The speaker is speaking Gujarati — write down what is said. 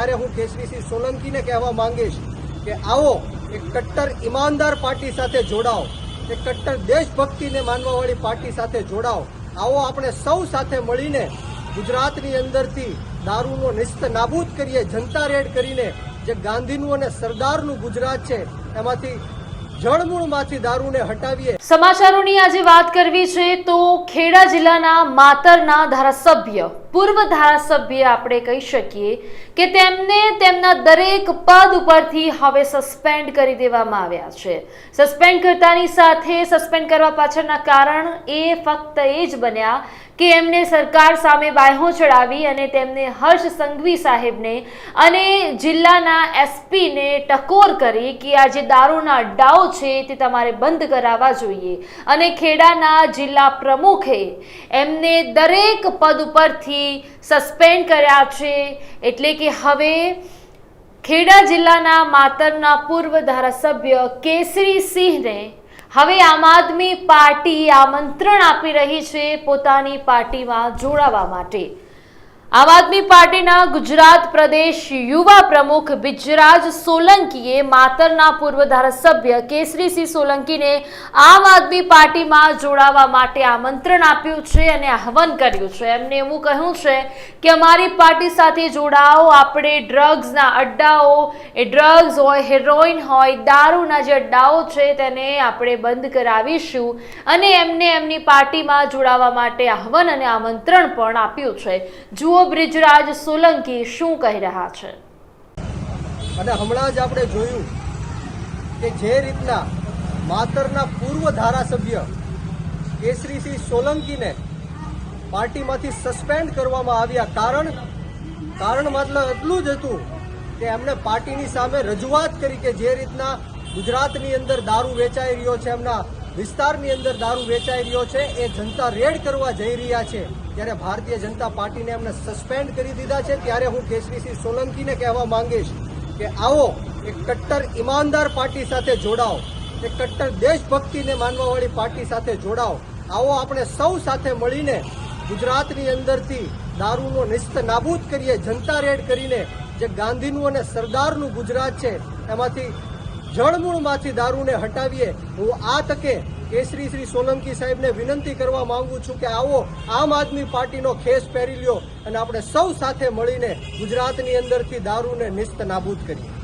ત્યારે હું કેસરીસિંહ સોલંકીને કહેવા માંગીશ કે આવો એક કટ્ટર ઈમાનદાર પાર્ટી સાથે જોડાઓ, એક કટ્ટર દેશભક્તિને માનવાવાળી પાર્ટી સાથે જોડાઓ. આવો આપણે સૌ સાથે મળીને ગુજરાતની અંદરથી દારૂનો નિસ્ત નાબૂદ કરીએ, જનતા રેડ કરીને જે ગાંધીનું અને સરદારનું ગુજરાત છે, એમાંથી જળમૂળમાંથી દારૂને હટાવીએ. સમાચારોની આજે વાત કરવી છે તો ખેડા જિલ્લાના માતરના ધારાસભ્ય પૂર્વ ધારાસભ્ય આપણે કહી શકીએ કે તેમને તેમના દરેક પદ ઉપરથી હવે સસ્પેન્ડ કરી દેવામાં આવ્યા છે. સસ્પેન્ડ કરતાની સાથે સસ્પેન્ડ કરવા પાછળના કારણ એ ફક્ત એ જ બન્યા કે એમને સરકાર સામે બાહ્યો ચડાવી અને તેમને હર્ષ સંઘવી સાહેબને અને જિલ્લાના એસપીને ટકોર કરી કે આ જે દારૂના અડ્ડાઓ છે તે તમારે બંધ કરાવવા જોઈએ. અને ખેડાના જિલ્લા પ્રમુખે એમને દરેક પદ ઉપરથી સસ્પેન્ડ કર્યા છે એટલે કે હવે ખેડા જિલ્લાના માતરના પૂર્વ ધારાસભ્ય કેસરી સિંહને હવે આમ આદમી પાર્ટી આમંત્રણ આપી રહી છે પોતાની પાર્ટીમાં જોડાવા માટે. આમ આદમી પાર્ટીના ગુજરાત પ્રદેશ યુવા પ્રમુખ બિજરાજ સોલંકીએ માતરના પૂર્વ ધારાસભ્ય કેસરીસિંહ સોલંકીને આમ આદમી પાર્ટીમાં જોડાવા માટે આમંત્રણ આપ્યું છે અને આહવાન કર્યું છે. એમને એવું કહ્યું છે કે અમારી પાર્ટી સાથે જોડાઓ, આપણે ડ્રગ્સના અડ્ડાઓ, એ ડ્રગ્સ હોય, હેરોઇન હોય, દારૂના જે અડ્ડાઓ છે તેને આપણે બંધ કરાવીશું અને એમને એમની પાર્ટીમાં જોડાવા માટે આહવાન અને આમંત્રણ પણ આપ્યું છે. જુઓ બ્રિજરાજ સોલંકી શું કહી રહ્યા છે? અને હમણાં જ આપણે જોયું કે જે રીતના માતરના પૂર્વ ધારાસભ્ય કેસરીસિંહ સોલંકીને પાર્ટીમાંથી સસ્પેન્ડ કરવામાં આવ્યા કારણ કારણ મતલબ એટલું જ હતું કે એમણે પાર્ટીની સામે રજૂઆત કરી કે જે રીતના ગુજરાતની અંદર દારૂ વેચાઈ રહ્યો છે એમના વિસ્તારની અંદર દારૂ વેચાઈ રહ્યો છે. એ જનતા રેડ કરવા જઈ રહ્યા છે. ત્યારે ભારતીય જનતા પાર્ટીને એમને સસ્પેન્ડ કરી દીધા છે. ત્યારે હું કેસરીસિંહ સોલંકીને કહેવા માંગીશ કે આવો એક કટ્ટર ઈમાનદાર પાર્ટી સાથે જોડાઓ. એક કટ્ટર દેશભક્તિને માનવાવાળી પાર્ટી સાથે જોડાઓ. આવો આપણે સૌ સાથે મળીને ગુજરાતની અંદરથી દારૂનો નિસ્ત નાબૂદ કરીએ. જનતા રેડ કરીને જે ગાંધીનું અને સરદારનું ગુજરાત છે, એમાંથી જળમૂળમાંથી દારૂને હટાવીએ, હું આ તકે કેસરી શ્રી સોલંકી સાહેબને વિનંતી કરવા માંગુ છું કે આવો આમ આદમી પાર્ટીનો ખેસ પહેરી લ્યો અને આપણે સૌ સાથે મળીને ગુજરાતની અંદરથી દારૂને નિસ્ત નાબૂદ કરીએ.